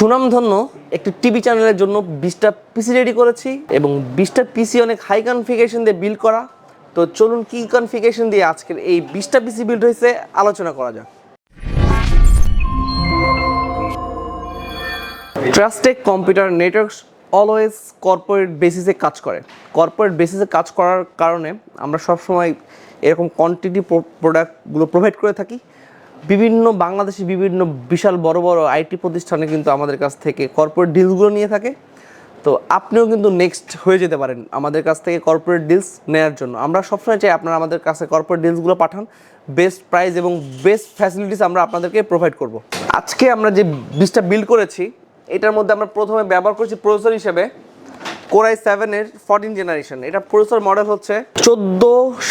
সুনামধন্য একটি টিভি চ্যানেলের জন্য বিশটা পিসি রেডি করেছি এবং বিশটা পিসি অনেক হাই কনফিগারেশন দিয়ে বিল্ড করা। তো চলুন কি কনফিগারেশন দিয়ে আজকের এই বিশটা পিসি বিল্ড হয়েছে আলোচনা করা যাক। Trustech computer networks always corporate বেসিসে কাজ করে। কর্পোরেট বেসিসে কাজ করার কারণে আমরা সবসময় এরকম কোয়ান্টিটি প্রোডাক্টগুলো প্রোভাইড করে থাকি। বিভিন্ন বাংলাদেশি বিভিন্ন বিশাল বড় বড় আইটি প্রতিষ্ঠানে কিন্তু আমাদের কাছ থেকে কর্পোরেট ডিলসগুলো নিয়ে থাকে। তো আপনিও কিন্তু নেক্সট হয়ে যেতে পারেন আমাদের কাছ থেকে কর্পোরেট ডিলস নেওয়ার জন্য। আমরা সবসময় চাই আপনারা আমাদের কাছে কর্পোরেট ডিলসগুলো পাঠান। বেস্ট প্রাইস এবং বেস্ট ফ্যাসিলিটিস আমরা আপনাদেরকে প্রোভাইড করব। আজকে আমরা যে বিসটা বিল্ড করেছি, এটার মধ্যে আমরা প্রথমে ব্যবহার করেছি প্রসেসর হিসেবে। কোরাই সেভেনের ফোরটিন জেনারেশন এটা প্রসেসর মডেল হচ্ছে চোদ্দ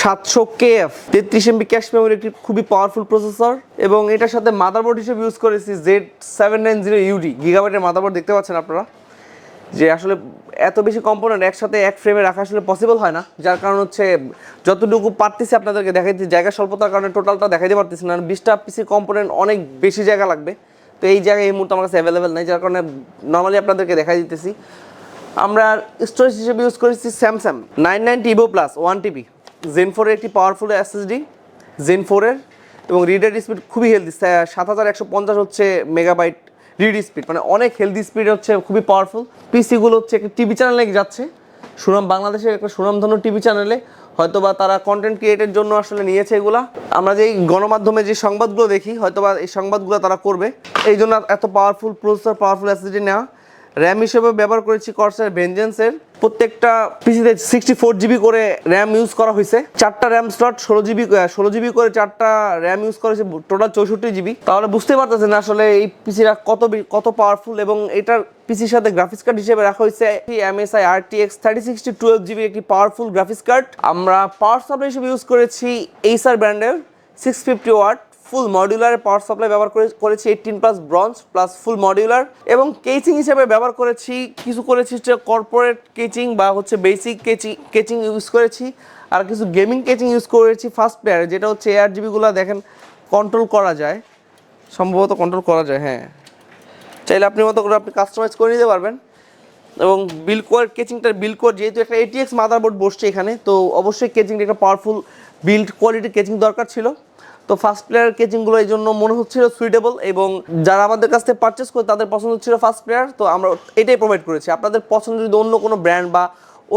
সাতশো কে এফ তেত্রিশ এমবি ক্যাশ মেমোরি একটি খুবই পাওয়ারফুল প্রসেসর এবং এটার সাথে মাদারবোর্ড হিসেবে ইউজ করেছি Z seven nine zero UD গিগাবাইটের motherboard দেখতে পাচ্ছেন আপনারা? যে আসলে এত বেশি কম্পোনেন্ট একসাথে এক ফ্রেমে রাখা আসলে পসিবল হয় না। যার কারণ হচ্ছে যতটুকু পারতেছি আপনাদেরকে দেখাইতে, জায়গা স্বল্পতার কারণে টোটালটা দেখাইতে পারতেছি না। বিশটা পিসি কম্পোনেন্ট অনেক বেশি জায়গা লাগবে। তো এই জায়গায় এই মুহূর্তে আমার কাছে অ্যাভেলেবেল নেই। যার কারণে নর্মালি আপনাদেরকে দেখাই দিতেছি। আমরা স্টোরেজ হিসেবে ইউজ করেছি Samsung nine nine EVO plus one TB gen ফোরের একটি পাওয়ারফুল এসএসডি জেন ফোরের এবং রিডার স্পিড খুবই হেলদি সাত হাজার একশো পঞ্চাশ হচ্ছে মেগাবাইট রিড স্পিড মানে অনেক হেলদি স্পিড হচ্ছে, খুবই পাওয়ারফুল পিসিগুলো হচ্ছে একটা টিভি চ্যানেলে যাচ্ছে। সুনাম, বাংলাদেশের একটা সুনামধন্য টিভি চ্যানেলে হয়তোবা তারা কন্টেন্ট ক্রিয়েটের জন্য আসলে নিয়েছে এগুলা। আমরা যে এই গণমাধ্যমে যে সংবাদগুলো দেখি, হয়তোবা এই সংবাদগুলো তারা করবে। এই জন্য এত পাওয়ারফুল প্রসেসর পাওয়ারফুল অ্যাসিডি নেওয়া। র্যাম হিসেবে ব্যবহার করেছি কর্সের ভেঞ্জেন্সের প্রত্যেকটা পিসিতে সিক্সটি ফোর জিবি করে র্যাম ইউজ করা হয়েছে। চারটা র্যাম স্লট ষোলো জিবি ষোলো জিবি করে চারটা র্যাম ইউজ করেছে টোটাল চৌষট্টি জিবি তাহলে বুঝতে পারতেছেন আসলে এই পিসিটা কত কত পাওয়ারফুল এবং এটার পিসির সাথে গ্রাফিক্স কার্ড হিসেবে রাখা হয়েছে। MSI R T X thirty sixty twelve GB একটি পাওয়ারফুল গ্রাফিক্স কার্ড আমরা পাওয়ার সাপ্লাই হিসেবে ইউজ করেছি এইসার ব্র্যান্ডের six fifty watt full modular power supply ব্যবহার করে, করেছি eighteen plus bronze plus full modular এবং কেচিং হিসেবে ব্যবহার করেছি, কিছু করেছি হচ্ছে কর্পোরেট কেচিং বা হচ্ছে বেসিক কেচিং কেচিং ইউজ করেছি আর কিছু গেমিং কেচিং ইউজ করেছি ফার্স্ট প্লেয়ারে যেটা হচ্ছে এআর জিবিগুলো দেখেন কন্ট্রোল করা যায়, সম্ভবত কন্ট্রোল করা যায় হ্যাঁ। চাইলে আপনি মতো করে আপনি কাস্টমাইজ করে নিতে পারবেন এবং বিল কোয়ার কেচিংটার বিল কোয়ার যেহেতু একটা এটিএক্স মাদারবোর্ড বসছে এখানে, তো অবশ্যই কেচিংটা একটা পাওয়ারফুল বিল্ড কোয়ালিটির কেচিং দরকার ছিল। তো ফার্স্ট প্লেয়ার কেচিংগুলো এই জন্য মনে হচ্ছিল সুইটেবল এবং যারা আমাদের কাছ থেকে পারচেস করে তাদের পছন্দ ছিল ফার্স্ট প্লেয়ার তো আমরা এটাই প্রোভাইড করেছি। আপনাদের পছন্দ যদি অন্য কোনো ব্র্যান্ড বা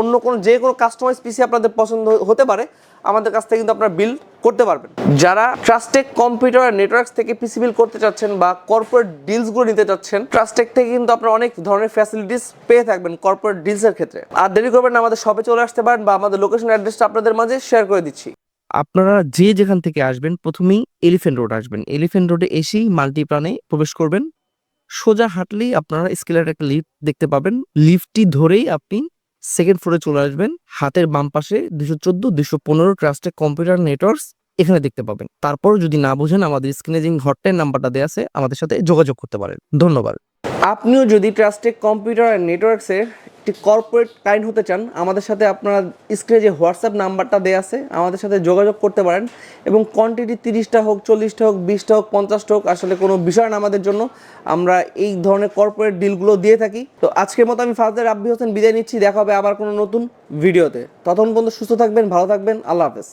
অন্য কোনো যে কোনো কাস্টমাইজ পিসি আপনাদের পছন্দ হতে পারে, আমাদের কাছ থেকে কিন্তু আপনারা বিল্ড করতে পারবেন। যারা ট্রাস্টেক কম্পিউটার নেটওয়ার্কস থেকে পিসি বিল করতে চাচ্ছেন বা কর্পোরেট ডিলসগুলো নিতে চাচ্ছেন ট্রাস্টেক থেকে কিন্তু আপনারা অনেক ধরনের ফ্যাসিলিটিস পেয়ে থাকবেন কর্পোরেট ডিলসের ক্ষেত্রে। আর দেরি করবেন আমাদের শপে চলে আসতে পারেন বা আমাদের লোকেশন অ্যাড্রেসটা আপনাদের মাঝে শেয়ার করে দিচ্ছি। আপনারা যে যেখান থেকে আসবেন, প্রথমেই এলিফেন্ট রোড আসবেন। এলিফেন্ট রোডে এসেই মাল্টিপ্রাণে প্রবেশ করবেন। সোজা হাঁটলেই আপনারা স্কেলের একটা লিফট দেখতে পাবেন। লিফটটি ধরেই আপনি সেকেন্ড ফ্লোরে চলে আসবেন। হাতের বাম পাশে দুশো চোদ্দ, দুশো পনেরো ট্রাস্টের কম্পিউটার নেটওয়ার্কস এখানে দেখতে পাবেন। তারপর যদি না বোঝেন, আমাদের স্ক্রিনে যে হটলাইন নাম্বারটা দেওয়া আছে, আমাদের সাথে যোগাযোগ করতে পারেন। ধন্যবাদ। আপনিও যদি ট্রাস্টেক কম্পিউটার নেটওয়ার্কসের একটি কর্পোরেট ক্লায়েন্ট হতে চান, আমাদের সাথে আপনারা স্ক্রিনে যে হোয়াটসঅ্যাপ নাম্বারটা দেওয়া আছে, আমাদের সাথে যোগাযোগ করতে পারেন এবং কোয়ান্টিটি তিরিশটা হোক, চল্লিশটা হোক, বিশটা হোক, পঞ্চাশটা হোক, আসলে কোনো বিষয় না আমাদের জন্য। আমরা এই ধরনের কর্পোরেট ডিলগুলো দিয়ে থাকি। তো আজকের মতো আমি ফাজদার রাব্বি হোসেন বিদায় নিচ্ছি, দেখা হবে আবার কোনো নতুন ভিডিওতে ততক্ষণ পর্যন্ত সুস্থ থাকবেন, ভালো থাকবেন, আল্লাহ হাফেজ।